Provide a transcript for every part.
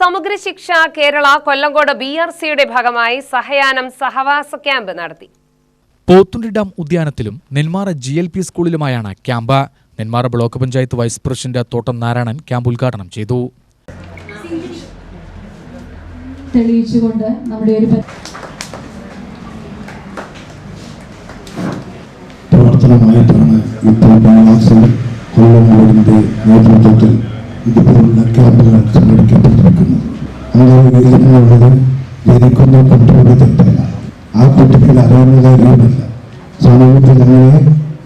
സമഗ്ര ശിക്ഷ Kerala Kollengode B R സിയുടെ ഭാഗമായി സഹയാനം സഹവാസ ക്യാമ്പ് നടത്തി. പോത്തുണ്ടി ഡാം ഉദ്യാനത്തിലും Nenmara G L P സ്കൂളിലുമായാണ് camp. Nenmara block panchayat vice president Thottam Narayanan camp ഉദ്ഘാടനം ചെയ്തു. തെളിയിച്ചുകൊണ്ട് നമ്മുടെ ഒരു പ്രവർത്തനമായിട്ടാണ് ഇപ്പോൾ കൊല്ലംകോടിന്റെ നേതൃത്വത്തിൽ ഇതുപോലുള്ള ക്യാമ്പുകൾ വികസനമുള്ളത് ജനിക്കുന്ന കുട്ടിയുടെ തെറ്റല്ല ആ കുട്ടിക്ക് അറിയുന്ന കാര്യമില്ല. സമൂഹത്തിൽ അങ്ങനെ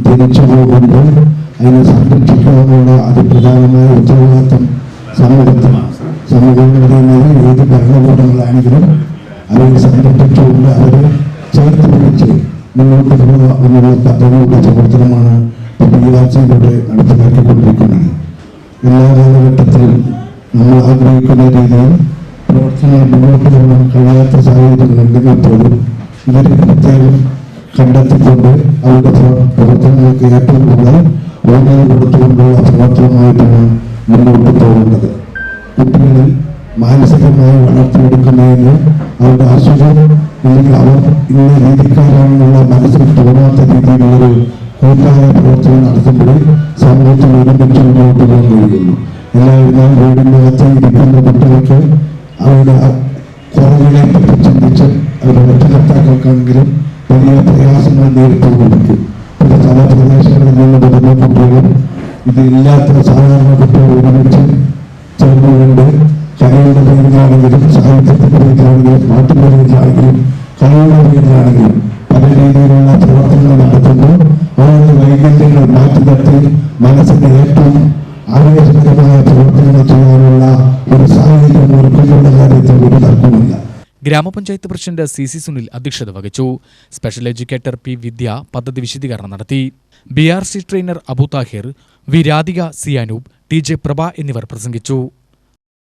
ജനിച്ചു പോകുമ്പോൾ അതിനെ സംരക്ഷിക്കാനുള്ള അതിപ്രധാനമായ ഉത്തരവാദിത്തം സമൂഹത്തിനാണ് സമൂഹം എന്ന് പറയുന്നത് ഏത് ഭരണകൂടങ്ങളാണെങ്കിലും അവരെ സംരക്ഷിച്ചുകൊണ്ട് അവരെ ചേർത്ത് പിടിച്ച് മുന്നോട്ട് പോവുക എന്നുള്ള പദ്ധതിയുടെ പ്രവർത്തനമാണ് പിയാസിലൂടെ നടപ്പിലാക്കിക്കൊണ്ടിരിക്കുന്നത് എല്ലാ കാലഘട്ടത്തിലും നമ്മൾ ആഗ്രഹിക്കുന്ന രീതിയിൽ പ്രവർത്തനങ്ങൾ മുന്നോട്ട് പോകാൻ കഴിയാത്ത സാഹചര്യങ്ങളുണ്ടെങ്കിൽ പോലും ഇവരെ പ്രത്യേകം കണ്ടെത്തിക്കൊണ്ട് അവരുടെ പ്രവ- പ്രവർത്തനങ്ങൾക്ക് ഏറ്റവും കൂടുതൽ ഊന്നൽ കൊടുത്തുകൊണ്ടുള്ള പ്രവർത്തനമായിട്ടാണ് മുന്നോട്ട് പോകുന്നത് കുട്ടികളിൽ മാനസികമായി വളർത്തിയെടുക്കുന്നതിന് അവരുടെ അസുഖം അല്ലെങ്കിൽ അവർ ഇന്ന രീതിക്കാരാണെന്നുള്ള മനസ്സിൽ തോന്നാത്ത രീതിയിലുള്ളൊരു കൂട്ടായ പ്രവർത്തനം നടത്തുമ്പോൾ സമൂഹത്തിൽ ഒരുമിച്ച് മുന്നോട്ട് പോകാൻ കഴിയുന്നു എല്ലാവരും വീടിന്റെ അകത്ത് ഇരിക്കുന്ന കുട്ടികൾക്ക് അവരുടെ കുറവുകളെ പറ്റി ചിന്തിച്ച് അവരുടെ രക്ഷകർത്താക്കൾക്കാണെങ്കിലും വലിയ പ്രയാസങ്ങൾ നേരിട്ടുകൊണ്ടിരിക്കും. പല പല പ്രദേശങ്ങളിൽ നിന്ന് വരുന്ന കുട്ടികളും ഇതില്ലാത്ത സാധാരണ കുട്ടികൾ ഒരുമിച്ച് ചേർന്നുകൊണ്ട് കലയുടെ പേരിലാണെങ്കിലും സാഹിത്യത്തിന്റെ പേരിലാണെങ്കിലും പാട്ടിന്റെ പേരിലാണെങ്കിലും കലയുടെ പേരിലാണെങ്കിലും പല രീതിയിലുള്ള പ്രവർത്തനങ്ങൾ നടത്തുമ്പോൾ അവരുടെ വൈകല്യങ്ങൾ മാറ്റി നിർത്തി മനസ്സിന്റെ ഏറ്റവും ആവേശകരമായ പ്രവർത്തനങ്ങൾ ഗ്രാമപഞ്ചായത്ത് പ്രസിഡന്റ് സി സി സുനിൽ അധ്യക്ഷത വഹിച്ചു. സ്പെഷ്യൽ എഡ്യൂക്കേറ്റർ പി വിദ്യ പദ്ധതി വിശദീകരണം നടത്തി. B R C trainer Abu Thahir V Radhika C Anoop T J Prabha എന്നിവർ പ്രസംഗിച്ചു.